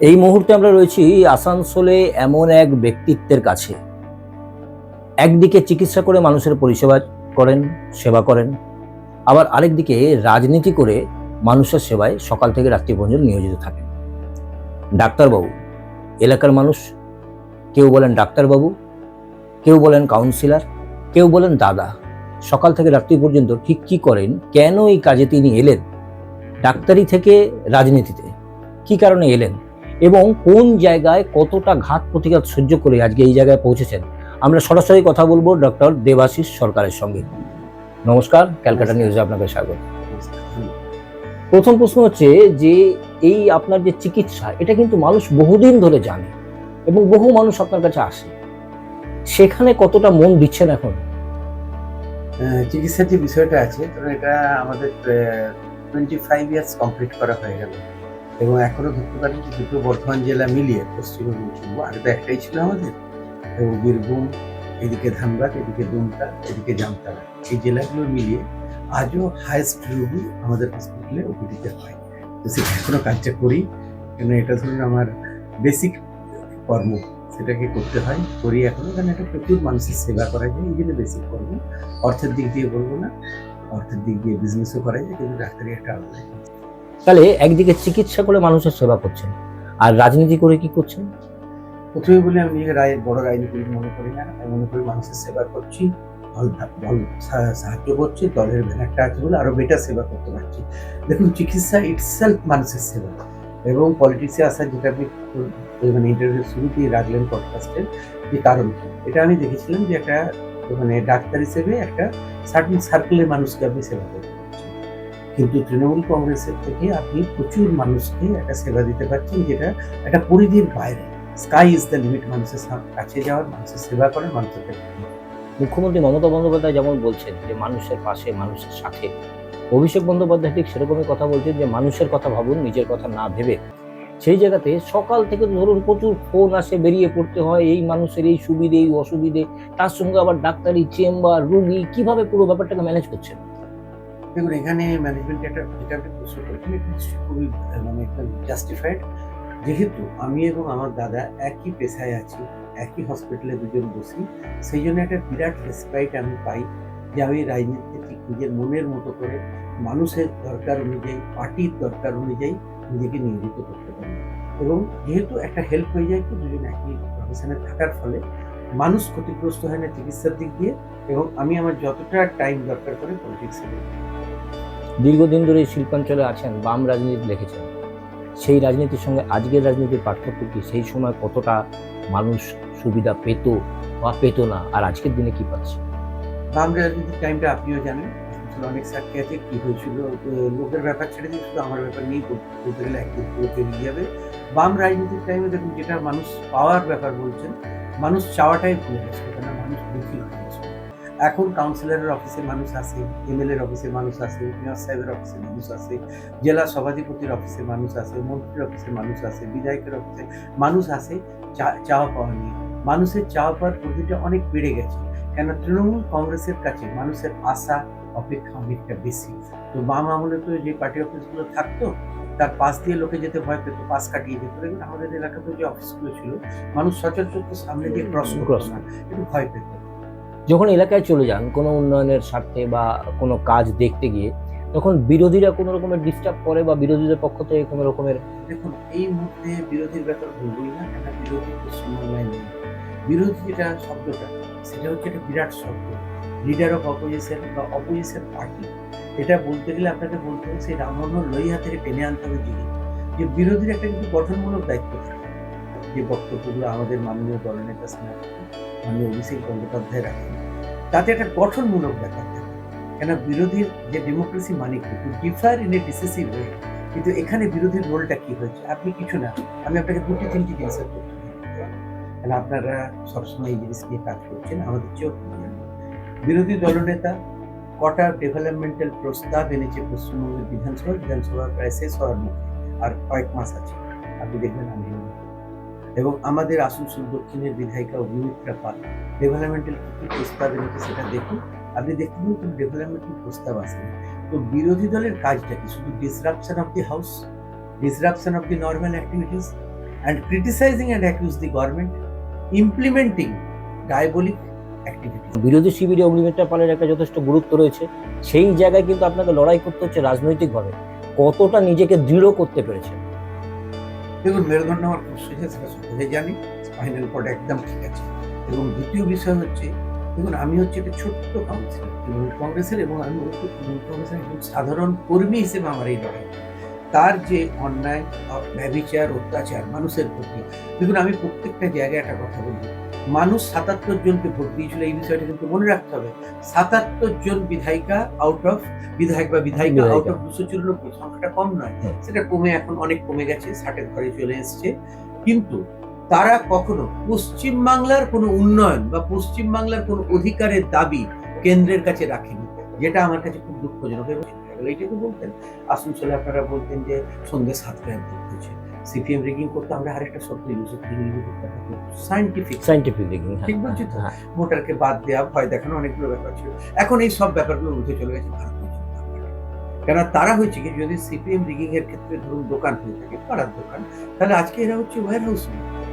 এই মুহূর্তে আমরা রয়েছি আসানসোলে এমন এক ব্যক্তিত্বের কাছে। একদিকে চিকিৎসা করে মানুষের পরিষেবা করেন, সেবা করেন, আবার আরেকদিকে রাজনীতি করে মানুষের সেবায় সকাল থেকে রাত্রি পর্যন্ত নিয়োজিত থাকেন। ডাক্তারবাবু, এলাকার মানুষ, কেউ বলেন ডাক্তারবাবু, কেউ বলেন কাউন্সিলর কেউ বলেন দাদা, সকাল থেকে রাত্রি পর্যন্ত ঠিক কি করেন, কেন এই কাজে তিনি এলেন? ডাক্তারি থেকে রাজনীতিতে কি কারণে এলেন? এবং কোন জায়গায় কতটা ঘাত প্রতিঘাত সহ্য করে আজকে এই জায়গায় পৌঁছেছেন আমরা সরাসরি কথা বলব ডক্টর দেবাশিস সরকারের সঙ্গে। নমস্কার ক্যালকাটা নিউজে আপনাকে স্বাগত। প্রথম প্রশ্ন হচ্ছে যে এই আপনার যে চিকিৎসা এটা কিন্তু মানুষ বহুদিন ধরে জানে এবং বহু মানুষ আপনার কাছে আসে। সেখানে কতটা মন দিচ্ছেন এখন? চিকিৎসার যে বিষয়টা আছে কারণ এটা আমাদের টোয়েন্টি ফাইভ ইয়ার্স কমপ্লিট করা হয়ে গেল। এবং এখনও ধরতে পারি যে দুটো বর্ধমান জেলা মিলিয়ে পশ্চিমবঙ্গ শুনব আগে তো একটাই ছিল আমাদের। এবং বীরভূম, এদিকে ধানবাদ, এদিকে দুমকা, এদিকে জামতারা এই জেলাগুলো মিলিয়ে আজও হায়েস্ট রুগী আমাদের হসপিটালে ওপিডিতে হয়। তো সেটা এখনও কাজটা করি। কেন এটা ধরুন আমার বেসিক কর্ম, সেটাকে করতে হয়, করি এখনও কারণ এটা প্রচুর মানুষের সেবা করা যায়, এই জন্য বেসিক কর্ম। অর্থের দিক দিয়ে বলব না, অর্থের দিক দিয়ে বিজনেসও করা যায়, কিন্তু ডাক্তারি একটা আলাদা তাহলে একদিকে চিকিৎসা করে মানুষের সেবা করছেন, আর রাজনীতি করে কি করছেন? প্রথমে বলে, আমি রায়, বড় রাজনীতি মনে করি না, আমি মনে করি মানুষের সেবা করছি সাহায্য করছি, দলের ব্যানারটা আছে বলে আরও বেটার সেবা করতে পারছি। দেখুন, চিকিৎসা ইটসেলফ মানুষের সেবা, এবং পলিটিক্সে আসার যেটা আপনি মানে ইন্টারভিউ শুরুতেই রাখলেন পডকাস্টের যে কারণ এটা আমি দেখেছিলাম যে একটা মানে ডাক্তার হিসেবে একটা সার্টিন সার্কেলের মানুষকে আপনি সেবা পারছেন কিন্তু তৃণমূল কংগ্রেসের থেকে আপনি প্রচুর মানুষকে একটা সেবা দিতে পারছেন যেটা একটা পরিধির বাইরে। স্কাই ইজ দ্য লিমিট মানুষের কাছে যাওয়ার, মানুষের সেবা করার মানুষের মুখ্যমন্ত্রী মমতা বন্দ্যোপাধ্যায় যেমন বলছেন যে মানুষের পাশে, মানুষের সাথে। অভিষেক বন্দ্যোপাধ্যায় ঠিক সেরকমই কথা বলছেন যে মানুষের কথা ভাবুন, নিজের কথা না ভেবে। সেই জায়গাতে সকাল থেকে ধরুন প্রচুর ফোন আসে, বেরিয়ে পড়তে হয়, এই মানুষের এই সুবিধে, এই অসুবিধে। তার সঙ্গে আবার ডাক্তারি, চেম্বার, রুগী কীভাবে পুরো ব্যাপারটাকে ম্যানেজ করছেন? দেখুন, এখানে ম্যানেজমেন্ট একটা যেটা আপনি খুবই মানে একদম জাস্টিফাইড যেহেতু আমি এবং আমার দাদা একই পেশায় আছি, একই হসপিটালে দুজন বসি, সেই জন্য একটা বিরাট রেসপাইট আমি পাই যে আমি রাজনীতিতে ঠিক নিজের মনের মতো করে, মানুষের দরকার অনুযায়ী, পার্টির দরকার অনুযায়ী নিজেকে নিয়োজিত করতে পারি। এবং যেহেতু একটা হেল্প হয়ে যায়, তো দুজন একই প্রফেশনে থাকার ফলে মানুষ ক্ষতিগ্রস্ত হয় না চিকিৎসার দিক দিয়ে, এবং আমি আমার যতটা টাইম দরকার করে পলিটিক্সে দীর্ঘদিন ধরে এই শিল্পাঞ্চলে আছেন, বাম রাজনীতি দেখেছেন। সেই রাজনীতির সঙ্গে আজকের রাজনীতির পার্থক্য কি? সেই সময় কতটা মানুষ সুবিধা পেত বা পেত না? আর আজকের দিনে কি পাচ্ছে? বাম রাজনীতির টাইমটা আপনিও জানেন অনেক সাক্ষী আছে, কি হয়েছিল লোকের ব্যাপার ছেড়ে দিয়ে শুধু আমার ব্যাপার নিয়েই বল- বলতে গেলে একদিন পুরো পেরিয়ে যাবে। বাম রাজনীতির টাইমে দেখুন, যেটা মানুষ পাওয়ার ব্যাপার বলছেন, মানুষ চাওয়াটাই ভুলে গেছে মানুষ দুঃখী হয়ে এখন কাউন্সিলরের অফিসে মানুষ আসে এমএলএর অফিসের মানুষ আসে মেয়র সাহেবের অফিসে মানুষ আসে জেলা সভাধিপতির অফিসের মানুষ আসে মন্ত্রীর অফিসের মানুষ আসে বিধায়কের অফিসে মানুষ আসে চা- চাওয়া পাওয়া নিয়ে। মানুষের চাওয়া পাওয়ার পদ্ধতিটা অনেক বেড়ে গেছে। কেন? তৃণমূল কংগ্রেসের কাছে মানুষের আশা অপেক্ষা অনেকটা বেশি। তো বাম আমলে তো যে পার্টি অফিসগুলো থাকতো তার পাশ দিয়ে লোকে যেতে ভয় পেত পাশ কাটিয়ে যেত। কিন্তু আমাদের এলাকাতে যে অফিসগুলো ছিল মানুষ সচরাচর তো সামনে দিয়ে ক্রস Cross না একটু ভয় পেত। যখন এলাকায় চলে যান কোনো উন্নয়নের স্বার্থে বা কোনো কাজ দেখতে গিয়ে, তখন বিরোধীরা কোনো রকমের ডিস্টার্ব করে বা বিরোধীদের পক্ষ থেকে কোনো রকমের দেখুন, এই মুহূর্তে বিরোধীর ব্যাপার বলবই না কেন বিরোধী পশ্চিমবাংলায় নেই। বিরোধী যেটা শব্দটা, সেটা হচ্ছে একটা বিরাট শব্দ। লিডার অফ অপোজিশন বা অপোজিশন পার্টি এটা বলতে গেলে আপনাকে বলতে হবে, সেই রামমোহন লোহিয়া থেকে টেনে আনতে হবে দিকে যে বিরোধীর একটা কিন্তু গঠনমূলক দায়িত্ব থাকে। যে বক্তব্যগুলো আমাদের মাননীয় দলনেতা সেনাপতি মাননীয় অভিষেক বন্দ্যোপাধ্যায় রাখেন। তাতে একটা গঠনমূলক ব্যাপার থাকে। কেন বিরোধীর যে ডেমোক্রেসি মানে কি differ in a decisive way কিন্তু এখানে বিরোধীর রোলটা কি হয়েছে? আপনি কিছু না, আমি আপনাকে দুটি, তিনটি তথ্য দিই। কারণ আপনারা সবসময় এই জিনিস নিয়ে কাজ করছেন, আমাদের চেয়েও বিরোধী দলনেতা কটা ডেভেলপমেন্টাল প্রস্তাব এনেছে পশ্চিমবঙ্গের বিধানসভা বিধানসভা প্রায় শেষ হওয়ার মুখে আর কয়েক মাস আছে। আপনি দেখবেন আমি। এবং আমাদের আসানসোল দক্ষিণের বিধায়িকা অগ্নিমিত্রা পাল ডেভেলপমেন্টাল কি প্রস্তাব এনেছে সেটা দেখুন। আপনি দেখতে পাবেন কোনো প্রস্তাব আসেনি তো বিরোধী দলের কাজটা কি? শুধু disruption of the house disruption of the normal activities and criticising and accuse the government, implementing diabolic activities. বিরোধী শিবিরে অগ্নিমিত্রা পালের একটা যথেষ্ট গুরুত্ব রয়েছে। সেই জায়গায় কিন্তু আপনাকে লড়াই করতে হচ্ছে রাজনৈতিকভাবে। কতটা নিজেকে দৃঢ় করতে পেরেছেন? দেখুন, মেরুদণ্ড আমার খুব সোজা সেটা সকলে জানি স্পাইনাল কর্ড একদম ঠিক আছে। এবং দ্বিতীয় বিষয় হচ্ছে, দেখুন, আমি হচ্ছে একটা ছোট্ট কাউন্সিলর তৃণমূল কংগ্রেসের এবং আমি হচ্ছে তৃণমূল কংগ্রেসের একজন সাধারণ কর্মী হিসেবে আমার এই লড়াই। তার যে অন্যায়, ব্যবিচার, অত্যাচার মানুষের প্রতি, দেখুন, আমি প্রত্যেকটা জায়গায় একটা কথা বলব মানুষ সাতাত্তর জনকে ভোট দিয়েছিল এই বিষয়টা কিন্তু মনে রাখতে হবে। সাতাত্তর জন বিধায়িকা আউট অফ বিধায়ক বা বিধায়িকা। আউট অফ দুশো চুরানব্বই সংখ্যাটা কম নয়। সেটা কমে এখন অনেক কমে গেছে ষাটের ঘরে চলে এসছে। কিন্তু তারা কখনো পশ্চিম বাংলার কোনো উন্নয়ন বা পশ্চিম বাংলার কোনো অধিকারের দাবি কেন্দ্রের কাছে রাখেনি যেটা আমার কাছে খুব দুঃখজনক। এবং এইটাকে বলতেন আসানসোলে আপনারা বলতেন যে সন্ধ্যে সাতটায় ভোট হয়েছে সিপিএম রিগিং করতে আমরা আরেকটা শব্দ ইউজ সাইন্টিফিক সাইন্টিফিক নিয়ে। ঠিক বলছি তো? হ্যাঁ। ভোটারকে বাদ দেওয়া ভয় দেখানো অনেকগুলো ব্যাপার ছিল। এখন এই সব ব্যাপারগুলো উঠে চলে গেছে ভারতীয় জনতা কেন তারা হয়েছে কি যদি সিপিএম রিগিং এর ক্ষেত্রে ধরুন দোকান হয়ে থাকে পাড়ার দোকান তাহলে আজকে এরা হচ্ছে ওয়ার হাউস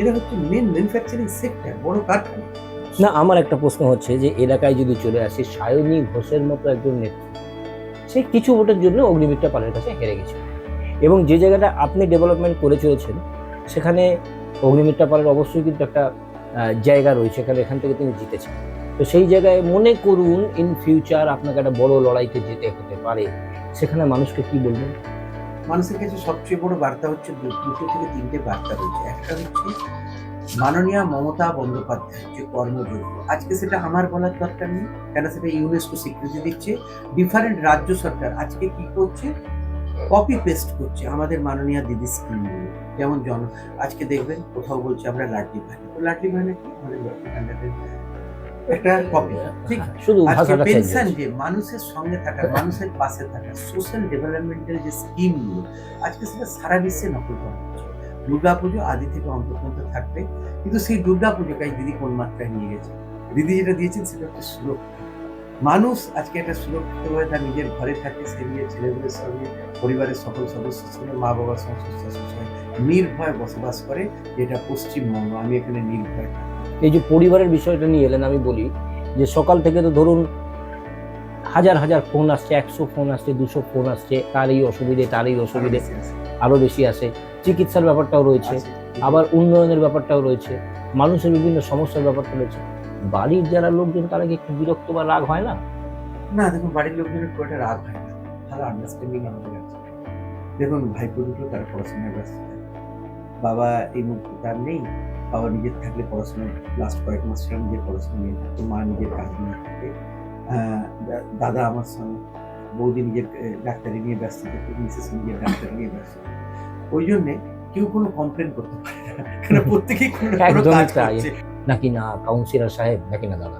এরা হচ্ছে মেন ম্যানুফ্যাকচারিং সেক্টর বড় কারখানা। না আমার একটা প্রশ্ন হচ্ছে যে এলাকায় যদি চলে আসে সায়নী ঘোষের মতো একজন নেত্রী সে কিছু ভোটের জন্য অগ্নিমিত্রা পালের কাছে হেরে গেছে এবং যে জায়গাটা আপনি ডেভেলপমেন্ট করে চলেছেন, সেখানে অগ্নিমিত্রা পালের অবশ্যই কিন্তু একটা জায়গা রয়েছে। এখানে এখান থেকে তিনি জিতেছেন। তো সেই জায়গায় মনে করুন ইন ফিউচার আপনাকে একটা বড় লড়াইতে যেতে হতে পারে। সেখানে মানুষকে কি বলবেন? মানুষের কাছে সবচেয়ে বড় বার্তা হচ্ছে দুটো থেকে তিনটে বার্তা রয়েছে। একটা হচ্ছে মাননীয় মমতা বন্দ্যোপাধ্যায় যে কর্মযোগ্য। আজকে সেটা আমার বলার দরকার নেই, কেন সেটা ইউনেস্কো স্বীকৃতি দিচ্ছে। ডিফারেন্ট রাজ্য সরকার আজকে কি করছে? কপি পেস্ট করছে আমাদের মাননীয় দিদি স্কিমগুলো যেমন জন আজকে দেখবেন কোথাও বলছে আমরা লাডলি ভাই তো লাডলি ভাই কি? আমাদের একটা কপি ঠিক? শুধু আজকে পেনশন যে মানুষের সঙ্গে থাকা মানুষের পাশে থাকা সোশ্যাল ডেভেলপমেন্টের যে স্কিমগুলো আজকে সেটা সারা বিশ্বে নকল করা হচ্ছে। আদি থেকে অন্ত পর্যন্ত থাকবে। কিন্তু সেই দিদি কোন মাত্রায় নিয়ে গেছে? দিদি যেটা দিয়েছেন সেটা হচ্ছে সুরক্ষা। মানুষ আজকে একটা সুরক্ষিতভাবে তার নিজের ঘরে থাকে সে নিজের ছেলেগুলোর সঙ্গে পরিবারের সকল সদস্যের সঙ্গে মা বাবার সঙ্গে নির্ভয় বসবাস করে যেটা পশ্চিমবঙ্গ আমি এখানে নির্ভয় এই যে পরিবারের বিষয়টা নিয়ে এলেন আমি বলি যে সকাল থেকে তো ধরুন হাজার হাজার ফোন আসছে একশো ফোন আসছে দুশো ফোন আসছে তার এই অসুবিধে তার এই অসুবিধে আরও বেশি আসে চিকিৎসার ব্যাপারটাও রয়েছে আবার উন্নয়নের ব্যাপারটাও রয়েছে মানুষের বিভিন্ন সমস্যার ব্যাপারটা রয়েছে। বাড়ির যারা লোকজন তারা কি একটু বিরক্ত বা রাগ হয় না? না দেখুন বাড়ির লোকজনের খুব একটা রাগ হয় না। ভালো আন্ডারস্ট্যান্ডিং আমাদের আছে। দেখুন ভাইপো দুটো তার পড়াশোনায় ব্যস্ত। থাকে। বাবা এই মুহূর্তে তার নেই বাবা নিজের থাকলে পড়াশোনা লাস্ট কয়েক মাস ছিল নিজের পড়াশোনা নিয়ে থাকতো মা নিজের কাজ নিয়ে থাকে দাদা আমার সঙ্গে বৌদি নিজের ডাক্তারি নিয়ে ব্যস্ত থাকে মিসেস নিজের ডাক্তারি নিয়ে ব্যস্ত। ওই জন্যে কেউ কোনো কমপ্লেন করতে পারে না কারণ প্রত্যেকেই কোনো কাজ করছে। নাকি না কাউন্সিলর সাহেব নাকি না দাদা?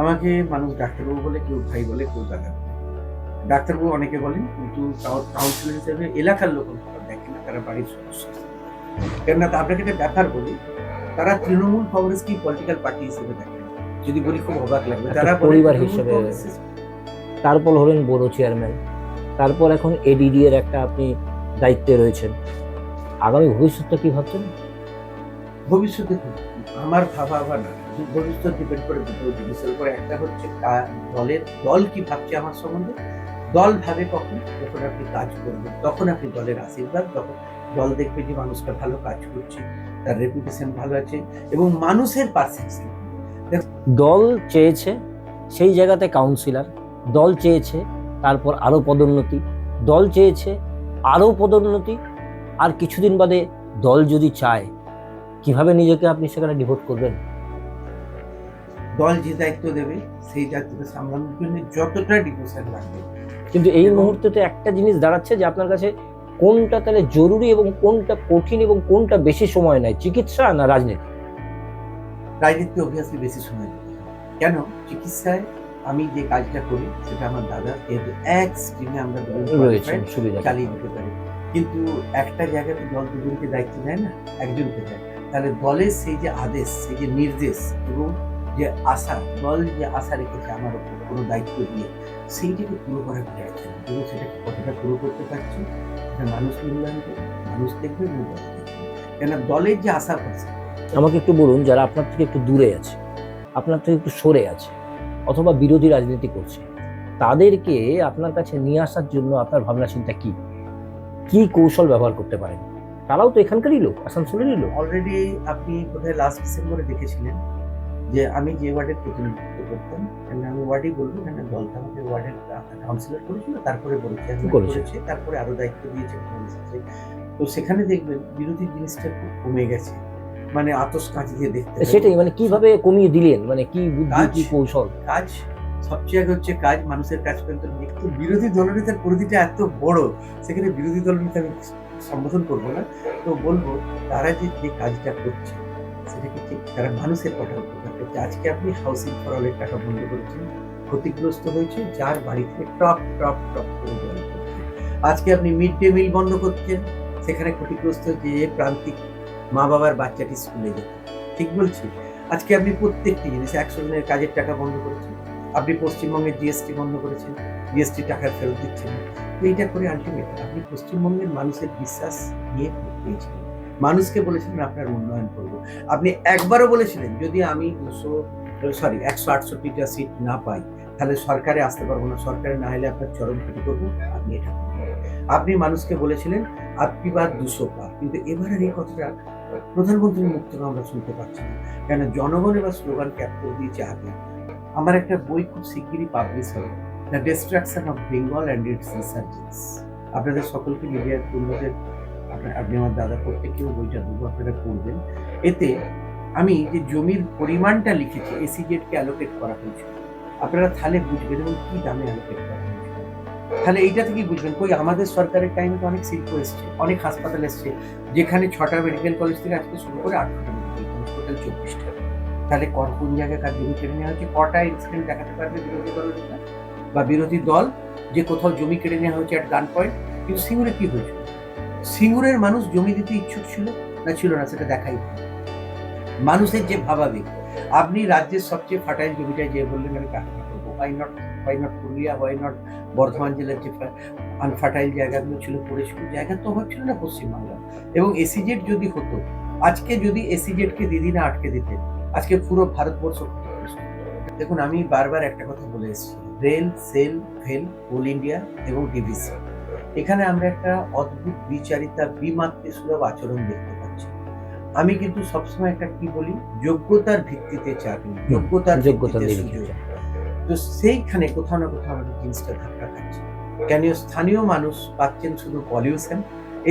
আমাকে মানুষ ডাক্তারবাবু বলে কেউ ভাই বলে কেউ দাদা ডাক্তারবাবু অনেকে বলেন কিন্তু কাউন্সিলর হিসেবে এলাকার লোক দেখে না তারা বাড়ির সদস্য। কেননা আপনাকে একটা ব্যাপার বলি তারা তৃণমূল কংগ্রেস কি পলিটিক্যাল পার্টি হিসেবে দেখে যদি বলি খুব অবাক লাগবে। তারা পরিবার হিসেবে- তারপর হলেন বড় চেয়ারম্যান তারপর এখন এডিডি এর একটা আপনি দায়িত্বে রয়েছেন। আগামী ভবিষ্যৎটা কি ভাবছেন? ভবিষ্যতে আমার ভাবা আবার না ভবিষ্যৎ ডিপেন্ড করে দুটো জিনিসের উপর একটা হচ্ছে দলের দল কি ভাবছে আমার সম্বন্ধে? দল ভাবে কখন যখন আপনি কাজ করবেন তখন আপনি দলের আশীর্বাদ তখন দল দেখবে যে মানুষটা ভালো কাজ করছে তার রেপুটেশন ভালো আছে এবং মানুষের পারসেপশন দল চেয়েছে সেই জায়গাতে কাউন্সিলর দল চেয়েছে তারপর আরও পদোন্নতি দল চেয়েছে আরও পদোন্নতি আর কিছুদিন বাদে দল যদি চায় কীভাবে নিজেকে আপনি সেখানে ডিভোট করবেন? দল যে দায়িত্ব দেবে সেই দায়িত্বটা সামলানোর জন্য যতটা ডিভোশন লাগবে কিন্তু এই মুহূর্তে তো একটা জিনিস দাঁড়াচ্ছে যে আপনার কাছে কোনটা তাহলে জরুরি এবং কোনটা কঠিন এবং কোনটা বেশি সময় নেয় চিকিৎসা না রাজনীতি? রাজনীতি অভিয়াসলি বেশি সময় কেন? চিকিৎসায় আমি যে কাজটা করি সেটা আমার দাদা এক স্ট্রিমে আমরা সুবিধা। চালিয়ে দিতে পারি। কিন্তু একটা জায়গাতে দল দুজনকে দায়িত্ব দেয় না একজনকে দেয়। তাহলে দলের সেই যে আদেশ সেই যে নির্দেশ এবং যে আশা দল যে আশা রেখেছে আমার উপর কোনো দায়িত্ব দিয়ে। সেইটাকে পুরো করা যাচ্ছে না এবং সেটাকে কতটা পুরো করতে পারছি সেটা মানুষ মূল্যায়ন করবে মানুষ দেখবে এবং দল দেখবে। কেন দলের যে আশা করছে আমাকে একটু বলুন যারা আপনার থেকে একটু দূরে আছে আপনার থেকে একটু সরে আছে অথবা বিরোধী রাজনীতি করছে তাদেরকে আপনার কাছে নিয়ে আসার জন্য আপনার ভাবনা চিন্তা কি? কি কৌশল ব্যবহার করতে পারেন? তারাও তো এখানকারই লোক আসানসোলেরই লোক। অলরেডি আপনি বোধহয় লাস্ট ডিসেম্বরে দেখেছিলেন যে আমি যে ওয়ার্ডের প্রতিনিধিত্ব করতাম কেন আমি ওয়ার্ডই বলব কেন দলটা আমাকে ওয়ার্ডের কাউন্সিলর করেছিল তারপরে বলেছে করেছে। তারপরে আরও দায়িত্ব দিয়েছে তো সেখানে দেখবেন বিরোধী জিনিসটা খুব কমে গেছে। মানে আতস কাজ দিয়ে দেখতে সেটাই মানে কীভাবে কমিয়ে দিলেন? মানে কি বুদ্ধি। কি কৌশল? কাজ সবচেয়ে আগে হচ্ছে কাজ মানুষের কাজ পর্যন্ত কিন্তু বিরোধী দলনেতার পরিধিটা এত বড় সেখানে বিরোধী দলনেতা আমি সম্বোধন করব না। তো বলব তারা যে যে কাজটা করছে সেটা কি ঠিক তারা মানুষের কথা উপকার করছে আজকে আপনি হাউসিং ফর অলের টাকা বন্ধ করেছেন, ক্ষতিগ্রস্ত হয়েছে, যার বাড়িতে টপ টপ টপ করে জল আজকে আপনি মিড ডে মিল বন্ধ করছেন, সেখানে ক্ষতিগ্রস্ত যে প্রান্তিক মা বাবার বাচ্চাটি স্কুলে যেত। ঠিক বলছি? আজকে আপনি প্রত্যেকটি জিনিস একশো জনের কাজের টাকা বন্ধ করেছেন। আপনি পশ্চিমবঙ্গের জিএসটি বন্ধ করেছেন জিএসটি টাকা ফেরত দিচ্ছেন। তো এইটা করে আলটিমেট আপনি পশ্চিমবঙ্গের মানুষের বিশ্বাস নিয়ে পেয়েছিলেন মানুষকে বলেছিলেন আপনার উন্নয়ন করব। আপনি একবারও বলেছিলেন, যদি আমি দুশো সরি একশো আটষট্টিটা সিট না পাই, তাহলে সরকারে আসতে পারব না, সরকারে না হলে আপনার চরম ক্ষতি করব আপনি এটা আপনি মানুষকে বলেছিলেন, আপনি বা দুশো পার কিন্তু এবারের এই কথাটা প্রধানমন্ত্রীর মুখ থেকে আমরা শুনতে পাচ্ছি না। কেন জনগণ এবার স্লোগান ক্যাপ করে দিয়েছে আগে আমার একটা বই খুব শিগগিরই পাবলিশ হবে the destruction of Bengal and its researches আপনাদের সকলকে মিডিয়ার কর্মীদের আপনি আমার দাদা প্রত্যেকেও বইটা দেবো আপনারা পড়বেন এতে আমি যে জমির পরিমাণটা লিখেছি এসিজেডকে অ্যালোকেট করা হয়েছিল আপনারা তাহলে বুঝবেন এবং কি দামে অ্যালোকেট করা হয়েছিল তাহলে এইটা থেকেই বুঝবেন, কই আমাদের সরকারের টাইমে তো অনেক শিল্প এসছে, অনেক হাসপাতাল এসছে, যেখানে ছটা মেডিকেল কলেজ থেকে আজকে শুরু করে আটটা মেডিকেল কলেজ টোটাল চব্বিশটা। তাহলে কর কোন জায়গায় কার জমি কেড়ে নেওয়া হচ্ছে কটা ইনসিডেন্ট দেখাতে পারবে বিরোধী দল বা বিরোধী দল যে কোথাও জমি কেড়ে নেওয়া হয়েছে অ্যাট গান পয়েন্ট কিন্তু সিঙ্গুরে কি হয়েছিল সিঙ্গুরের মানুষ জমি দিতে ইচ্ছুক ছিল না ছিল না সেটা দেখাই। মানুষের যে ভাবাবেগ, আপনি রাজ্যের সবচেয়ে ফাটাইল জমিটায় যে বললেন, আমি কাঠামো করব not not Purulia? Not Bardhaman জেলার যে জায়গাগুলো ছিল জায়গার তো অভাব ছিল না পশ্চিমবাংলা। এবং এসিজেড যদি হতো, আজকে যদি এসিজেডকে দিদি না আটকে দিতেন আজকে পুরো ভারতবর্ষ দেখুন, আমি বারবার একটা কথা বলে এসেছি। রেল সেল ভেল কোল ইন্ডিয়া এবং ডিভিসি এখানে আমরা একটা অদ্ভুত বিচারিতা বিমাত্রে সুলভ আচরণ দেখতে পাচ্ছি। আমি কিন্তু সবসময় একটা কি বলি? যোগ্যতার ভিত্তিতে চাকরি যোগ্যতার যোগ্যতা ভিত্তিতে তো সেইখানে কোথাও না কোথাও আমাদের জিনিসটা ধাক্কা খাচ্ছে। কেন স্থানীয় মানুষ পাচ্ছেন শুধু পলিউশন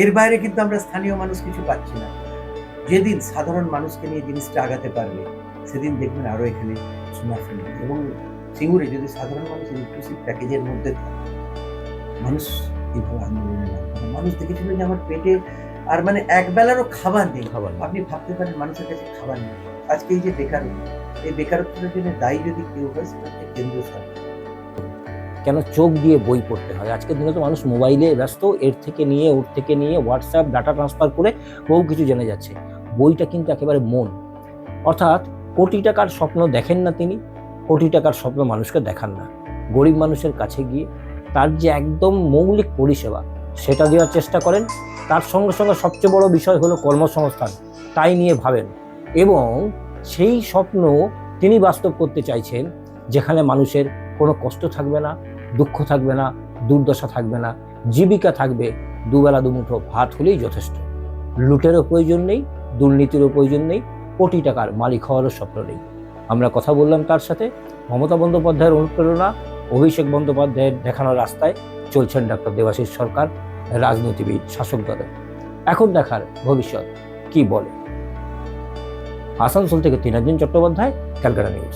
এর বাইরে কিন্তু আমরা স্থানীয় মানুষ কিছু পাচ্ছি না। যেদিন সাধারণ মানুষকে নিয়ে জিনিসটা আগাতে পারবে সেদিন দেখবেন আরও এখানে সোনা ফেলবে এবং সিঙ্গুরে যদি সাধারণ মানুষ ইনক্লুসিভ প্যাকেজের মধ্যে থাকে মানুষ এইভাবে আন্দোলনে নামবে মানুষ দেখেছিল যে আমার পেটে আর মানে এক বেলারও খাবার নেই। খাবার আপনি ভাবতে পারেন মানুষের কাছে খাবার নেই। আজকে এই যে বেকারত্ব এই বেকারত্বের জন্য দায়ী যদি কেউ হয় সেটা হচ্ছে কেন্দ্রীয় সরকার। কেন চোখ দিয়ে বই পড়তে হয়? আজকের দিনে তো মানুষ মোবাইলে ব্যস্ত এর থেকে নিয়ে ওর থেকে নিয়ে হোয়াটসঅ্যাপ ডাটা ট্রান্সফার করে বহু কিছু জেনে যাচ্ছে। বইটা কিন্তু একেবারে মন। অর্থাৎ কোটি টাকার স্বপ্ন দেখেন না তিনি কোটি টাকার স্বপ্ন মানুষকে দেখান না। গরিব মানুষের কাছে গিয়ে তার যে একদম মৌলিক পরিষেবা, সেটা দেওয়ার চেষ্টা করেন। তার সঙ্গে সঙ্গে সবচেয়ে বড় বিষয় হলো কর্মসংস্থান। তাই নিয়ে ভাবেন। এবং সেই স্বপ্ন তিনি বাস্তব করতে চাইছেন, যেখানে মানুষের কোনো কষ্ট থাকবে না, দুঃখ থাকবে না, দুর্দশা থাকবে না, জীবিকা থাকবে, দুবেলা দুমুঠো ভাত হলেই যথেষ্ট। লুটেরও প্রয়োজন নেই, দুর্নীতিরও প্রয়োজন নেই, কোটি টাকার মালিক হওয়ারও স্বপ্ন নেই। আমরা কথা বললাম তার সাথে। মমতা বন্দ্যোপাধ্যায়ের অনুপ্রেরণা অভিষেক বন্দ্যোপাধ্যায়ের দেখানো রাস্তায় চলছেন ডক্টর দেবাশিস সরকার, রাজনীতিবিদ শাসক দলের। এখন দেখার ভবিষ্যৎ কি বলে? আসানসোল থেকে তিনাজন চট্টোপাধ্যায়, ক্যালকাটা নিউজ।